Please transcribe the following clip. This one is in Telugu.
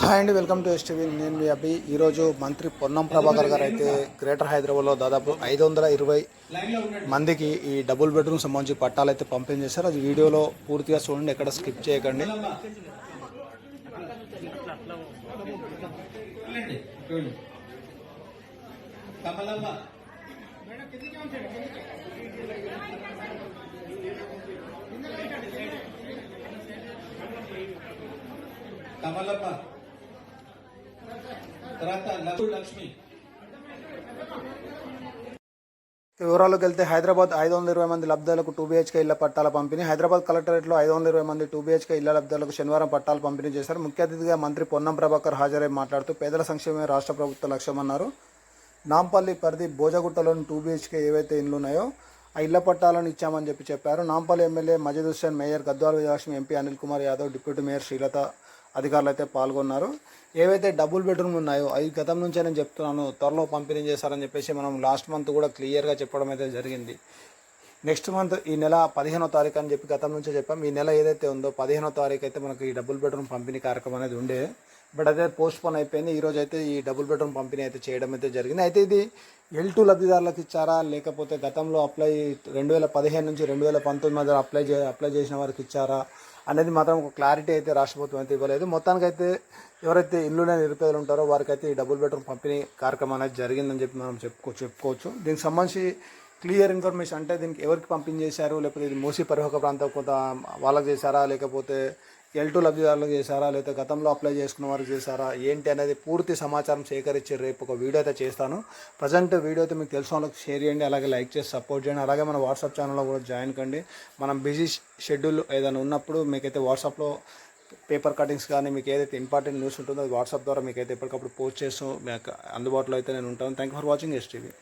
హాయ్ అండి వెల్కమ్ టు ఎస్టీవీ నేను మీ అభి. ఈరోజు మంత్రి పొన్నం ప్రభాకర్ గారు అయితే గ్రేటర్ హైదరాబాద్లో దాదాపు ఐదు వందల ఇరవై మందికి ఈ డబుల్ బెడ్రూమ్ సంబంధించి పట్టాలు అయితే పంపిణీ చేశారు. అది వీడియోలో పూర్తిగా చూడండి ఎక్కడ స్కిప్ చేయకండి. కమలప్ప. తర్వాత లక్ష్మి లక్ష్మి. వివరాలకు వెళ్తే హైదరాబాద్ ఐదు వందల ఇరవై మంది లబ్ధాలకు టూ బీహెచ్కే ఇళ్ళ పట్టాల పంపిణీ. హైదరాబాద్ కలెక్టరేట్లో ఐదు వందల ఇరవై మంది టూ బీహెచ్కే ఇళ్ళ లబ్ధాలకు శనివారం పట్టాలు పంపిణీ చేశారు. ముఖ్య అతిథిగా మంత్రి పొన్నం ప్రభాకర్ హాజరై మాట్లాడుతూ పేదల సంక్షేమమే రాష్ట్ర ప్రభుత్వ లక్ష్యమన్నారు. నాంపల్లి పరిధి భోజగుట్టలోని టూ బీహెచ్కే ఏవైతే ఇండ్లు ఉన్నాయో ఆ ఇళ్ళ పట్టాలను ఇచ్చామని చెప్పి చెప్పారు. Nampally MLA Majeed Hussain mayor Gadwal Vijayalakshmi MP Anil Kumar Yadav deputy mayor Srilatha అధికారులు అయితే పాల్గొన్నారు. ఏవైతే డబుల్ బెడ్రూమ్ ఉన్నాయో అవి గతం నుంచే నేను చెప్తున్నాను త్వరలో పంపిణీ చేస్తారని చెప్పేసి మనం లాస్ట్ మంత్ కూడా క్లియర్గా చెప్పడం అయితే జరిగింది. నెక్స్ట్ మంత్ ఈ నెల పదిహేనో తారీఖు అని చెప్పి గతం నుంచే చెప్పాం. ఈ నెల ఏదైతే ఉందో పదిహేనో తారీఖు అయితే మనకి ఈ డబుల్ బెడ్రూమ్ పంపిణీ కార్యక్రమం అనేది ఉండే. బట్ అదే పోస్ట్ పోన్ అయిపోయింది ఈరోజు అయితే ఈ డబుల్ బెడ్రూమ్ పంపిణీ అయితే చేయడం అయితే జరిగింది. అయితే ఇది ఎల్ టూ లబ్ధిదారులకు ఇచ్చారా? లేకపోతే గతంలో అప్లై రెండు వేల పదిహేను నుంచి రెండు వేల పంతొమ్మిది మధ్య అప్లై చే అప్లై చేసిన వారికి ఇచ్చారా? అనేది మాత్రం ఒక క్లారిటీ అయితే రాష్ట్ర ప్రభుత్వం అయితే ఇవ్వలేదు. మొత్తానికైతే ఎవరైతే ఇల్లునే నిరుపేదలు ఉంటారో వారికైతే ఈ డబుల్ బెడ్రూమ్ పంపిణీ కార్యక్రమం అనేది జరిగిందని చెప్పి మనం చెప్పుకో చెప్పుకోవచ్చు. దీనికి సంబంధించి క్లియర్ ఇన్ఫర్మేషన్ అంటే దీనికి ఎవరికి పంపిణీ చేశారు లేకపోతే ఇది మూసి పరివాహక ప్రాంతం కొంత వాళ్ళకి చేశారా? లేకపోతే ఎల్ టూ లబ్ధిదారులకు చేశారా? లేకపోతే గతంలో అప్లై చేసుకున్న వారికి చేశారా? ఏంటి అనేది పూర్తి సమాచారం సేకరించి రేపు ఒక వీడియో అయితే చేస్తాను. ప్రజెంట్ వీడియో అయితే మీకు తెలిసిన వాళ్ళకి షేర్ చేయండి అలాగే లైక్ చేసి సపోర్ట్ చేయండి. అలాగే మన వాట్సాప్ ఛానల్లో కూడా జాయిన్ కండి. మనం బిజీ షెడ్యూల్ ఏదైనా ఉన్నప్పుడు మీకైతే వాట్సాప్లో పేపర్ కటింగ్స్ కానీ మీకు ఏదైతే ఇంపార్టెంట్ న్యూస్ ఉంటుందో అది వాట్సాప్ ద్వారా మీకైతే ఎప్పటికప్పుడు పోస్ట్ చేస్తూ మీకు అందుబాటులో అయితే నేను ఉంటాను. Thank for watching STV